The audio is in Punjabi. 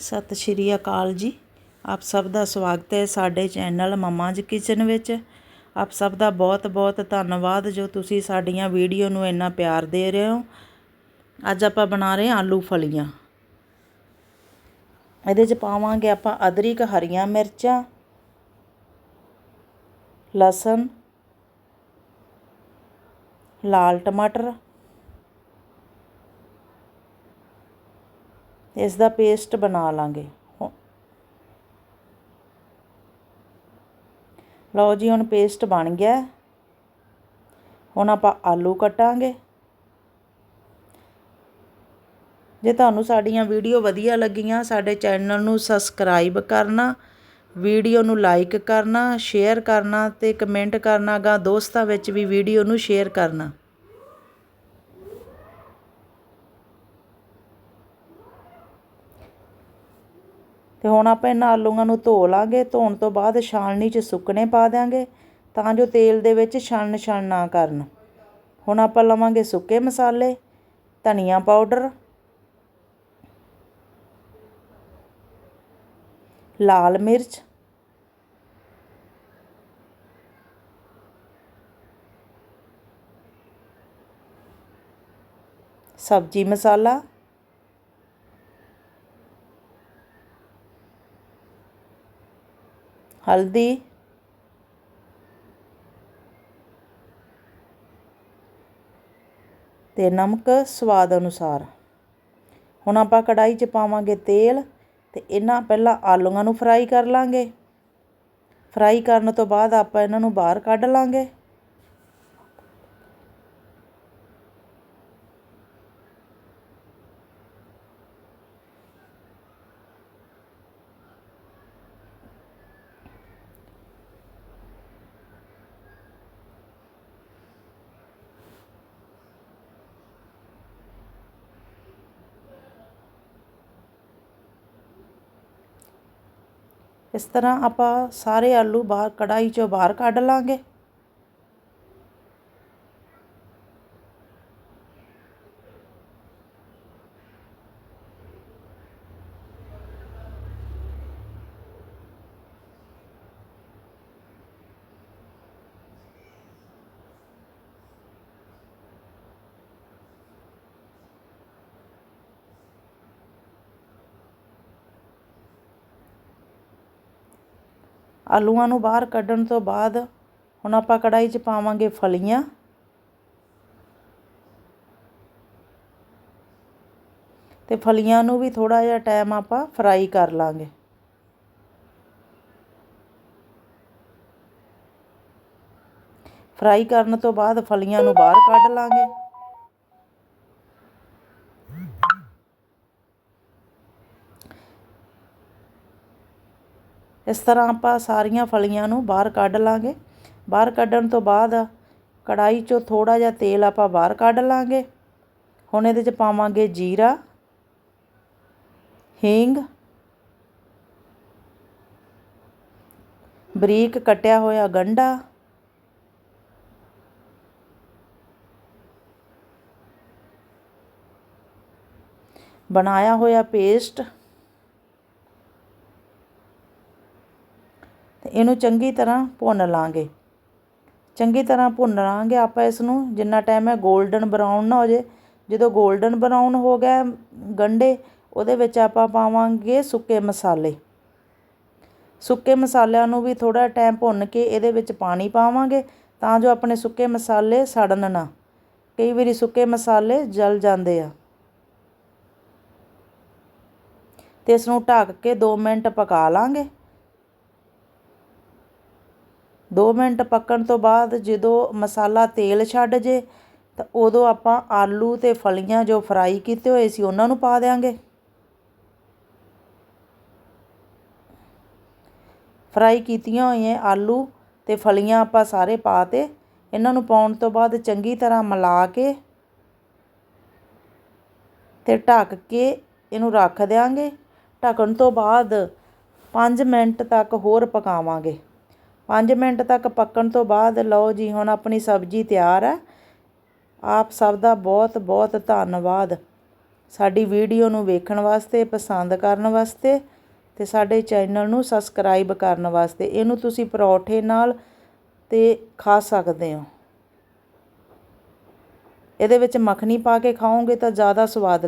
ਸਤਿ ਸ਼੍ਰੀ ਅਕਾਲ ਜੀ। ਆਪ ਸਭ ਦਾ ਸਵਾਗਤ ਹੈ ਸਾਡੇ ਚੈਨਲ ਮਮਾਜ ਕਿਚਨ ਵਿੱਚ। ਆਪ ਸਭ ਦਾ ਬਹੁਤ ਬਹੁਤ ਧੰਨਵਾਦ ਜੋ ਤੁਸੀਂ ਸਾਡੀਆਂ ਵੀਡੀਓ ਨੂੰ ਇੰਨਾ ਪਿਆਰ ਦੇ ਰਹੇ ਹੋ। ਅੱਜ ਆਪਾਂ ਬਣਾ ਰਹੇ ਹਾਂ ਆਲੂ ਫਲੀਆਂ। ਇਹਦੇ 'ਚ ਪਾਵਾਂਗੇ ਆਪਾਂ ਅਦਰਕ, ਹਰੀਆਂ ਮਿਰਚਾਂ, ਲਸਣ, ਲਾਲ ਟਮਾਟਰ ਇਸ ਦਾ ਪੇਸਟ ਬਣਾ ਲਾਂਗੇ। ਲਓ ਜੀ, ਹੁਣ ਪੇਸਟ ਬਣ ਗਿਆ। ਹੁਣ ਆਪਾਂ ਆਲੂ ਕੱਟਾਂਗੇ। ਜੇ ਤੁਹਾਨੂੰ ਸਾਡੀਆਂ ਵੀਡੀਓ ਵਧੀਆ ਲੱਗੀਆਂ, ਸਾਡੇ ਚੈਨਲ ਨੂੰ ਸਬਸਕ੍ਰਾਈਬ ਕਰਨਾ, ਵੀਡੀਓ ਨੂੰ ਲਾਈਕ ਕਰਨਾ ਸ਼ੇਅਰ ਕਰਨਾ ਤੇ ਕਮੈਂਟ ਕਰਨਾ ਗਾ, ਦੋਸਤਾਂ ਵਿੱਚ ਵੀ ਵੀਡੀਓ ਨੂੰ ਸ਼ੇਅਰ ਕਰਨਾ। ਅਤੇ ਹੁਣ ਆਪਾਂ ਇਹਨਾਂ ਆਲੂਆਂ ਨੂੰ ਧੋ ਲਾਂਗੇ, ਧੋਣ ਤੋਂ ਬਾਅਦ ਛਾਣਨੀ 'ਚ ਸੁੱਕਣੇ ਪਾ ਦਿਆਂਗੇ, ਤਾਂ ਜੋ ਤੇਲ ਦੇ ਵਿੱਚ ਛਣ ਛਣ ਨਾ ਕਰਨ। ਹੁਣ ਆਪਾਂ ਲਵਾਂਗੇ ਸੁੱਕੇ ਮਸਾਲੇ, ਧਨੀਆ ਪਾਊਡਰ, ਲਾਲ ਮਿਰਚ, ਸਬਜੀ ਮਸਾਲਾ ਹਲਦੀ। ਤੇ ਨਮਕ ਸਵਾਦ ਅਨੁਸਾਰ। ਹੁਣ ਆਪਾਂ ਕੜਾਈ 'ਚ ਪਾਵਾਂਗੇ ਤੇਲ ਤੇ ਇਹਨਾਂ ਪਹਿਲਾਂ ਆਲੂਆਂ ਨੂੰ ਫਰਾਈ ਕਰ ਲਾਂਗੇ। ਫਰਾਈ ਕਰਨ ਤੋਂ ਬਾਅਦ ਆਪਾਂ ਇਹਨਾਂ ਨੂੰ ਬਾਹਰ ਕੱਢ ਲਾਂਗੇ। ਇਸ ਤਰ੍ਹਾਂ ਆਪਾਂ ਸਾਰੇ ਆਲੂ ਬਾਹਰ ਕੜਾਹੀ 'ਚੋਂ ਬਾਹਰ ਕੱਢ ਲਵਾਂਗੇ ਆਲੂਆਂ ਨੂੰ ਬਾਹਰ ਕੱਢਣ ਤੋਂ ਬਾਅਦ ਹੁਣ ਆਪਾਂ ਕੜਾਹੀ 'ਚ ਪਾਵਾਂਗੇ ਫਲੀਆਂ। ਤੇ ਫਲੀਆਂ ਨੂੰ ਵੀ ਥੋੜਾ ਜਿਹਾ ਟਾਈਮ ਆਪਾਂ ਫਰਾਈ ਕਰ ਲਾਂਗੇ। ਫਰਾਈ ਕਰਨ ਤੋਂ ਬਾਅਦ ਫਲੀਆਂ ਨੂੰ ਬਾਹਰ ਕੱਢ ਲਾਂਗੇ। ਇਸ ਤਰ੍ਹਾਂ ਆਪਾਂ ਸਾਰੀਆਂ ਫਲੀਆਂ ਨੂੰ ਬਾਹਰ ਕੱਢ ਲਾਂਗੇ। ਬਾਹਰ ਕੱਢਣ ਤੋਂ ਬਾਅਦ ਕੜਾਈ 'ਚੋਂ ਥੋੜਾ ਜਿਹਾ ਤੇਲ ਆਪਾਂ ਬਾਹਰ ਕੱਢ ਲਾਂਗੇ। ਹੁਣ ਇਹਦੇ 'ਚ ਪਾਵਾਂਗੇ ਜੀਰਾ, ਹਿੰਗ, ਬਰੀਕ ਕਟਿਆ ਹੋਇਆ ਗੰਢਾ ਬਣਾਇਆ ਹੋਇਆ ਪੇਸਟ ਤੇ ਇਹਨੂੰ ਚੰਗੀ ਤਰ੍ਹਾਂ ਭੁੰਨ ਲਾਂਗੇ। ਚੰਗੀ ਤਰ੍ਹਾਂ ਭੁੰਨ ਲਾਂਗੇ, ਆਪਾਂ ਇਸ ਨੂੰ ਜਿੰਨਾ ਟਾਈਮ ਹੈ 골ਡਨ ਬਰਾਊਨ ਨਾ ਹੋ ਜੇ। ਜਦੋਂ 골ਡਨ ਬਰਾਊਨ ਹੋ ਗਿਆ ਗੰਢੇ, ਉਹਦੇ ਵਿੱਚ ਆਪਾਂ ਪਾਵਾਂਗੇ ਸੁੱਕੇ ਮਸਾਲੇ। ਸੁੱਕੇ ਮਸਾਲਿਆਂ ਨੂੰ ਵੀ ਥੋੜਾ ਟਾਈਮ ਭੁੰਨ ਕੇ ਇਹਦੇ ਵਿੱਚ ਪਾਣੀ ਪਾਵਾਂਗੇ, ਤਾਂ ਜੋ ਆਪਣੇ ਸੁੱਕੇ ਮਸਾਲੇ ਸੜਨ ਨਾ। ਕਈ ਵਾਰੀ ਸੁੱਕੇ ਮਸਾਲੇ ਜਲ ਜਾਂਦੇ ਆ। ਤੇ ਇਸ ਨੂੰ ਢੱਕ ਕੇ 2 ਮਿੰਟ ਪਕਾ ਲਾਂਗੇ। 2 ਮਿੰਟ ਪੱਕਣ ਤੋਂ ਬਾਅਦ ਜਦੋਂ ਮਸਾਲਾ ਤੇਲ ਛੱਡ ਜੇ, ਤਾਂ ਉਦੋਂ ਆਪਾਂ ਆਲੂ ਅਤੇ ਫਲੀਆਂ ਜੋ ਫਰਾਈ ਕੀਤੇ ਹੋਏ ਸੀ ਉਹਨਾਂ ਨੂੰ ਪਾ ਦਿਆਂਗੇ। ਫਰਾਈ ਕੀਤੀਆਂ ਹੋਈਆਂ ਆਲੂ ਅਤੇ ਫਲੀਆਂ ਆਪਾਂ ਸਾਰੇ ਪਾ ਤੇ ਇਹਨਾਂ ਨੂੰ ਪਾਉਣ ਤੋਂ ਬਾਅਦ ਚੰਗੀ ਤਰ੍ਹਾਂ ਮਿਲਾ ਕੇ ਤੇ ਢੱਕ ਕੇ ਇਹਨੂੰ ਰੱਖ ਦਿਆਂਗੇ। ਢੱਕਣ ਤੋਂ ਬਾਅਦ 5 ਮਿੰਟ ਤੱਕ ਹੋਰ ਪਕਾਵਾਂਗੇ। 5 ਮਿੰਟ ਤੱਕ ਪੱਕਣ ਤੋਂ ਬਾਅਦ ਲਓ ਜੀ, ਹੁਣ ਆਪਣੀ ਸਬਜ਼ੀ ਤਿਆਰ ਹੈ। ਆਪ ਸਭ ਦਾ ਬਹੁਤ ਬਹੁਤ ਧੰਨਵਾਦ। ਸਾਡੀ ਵੀਡੀਓ ਨੂੰ ਵੇਖਣ ਵਾਸਤੇ, ਪਸੰਦ ਕਰਨ ਵਾਸਤੇ ਅਤੇ ਸਾਡੇ ਚੈਨਲ ਨੂੰ ਸਬਸਕ੍ਰਾਈਬ ਕਰਨ ਵਾਸਤੇ। ਇਹਨੂੰ ਤੁਸੀਂ ਪਰੌਠੇ ਨਾਲ ਅਤੇ ਖਾ ਸਕਦੇ ਹੋ। ਇਹਦੇ ਵਿੱਚ ਮੱਖਣੀ ਪਾ ਕੇ ਖਾਓਗੇ ਤਾਂ ਜ਼ਿਆਦਾ ਸਵਾਦ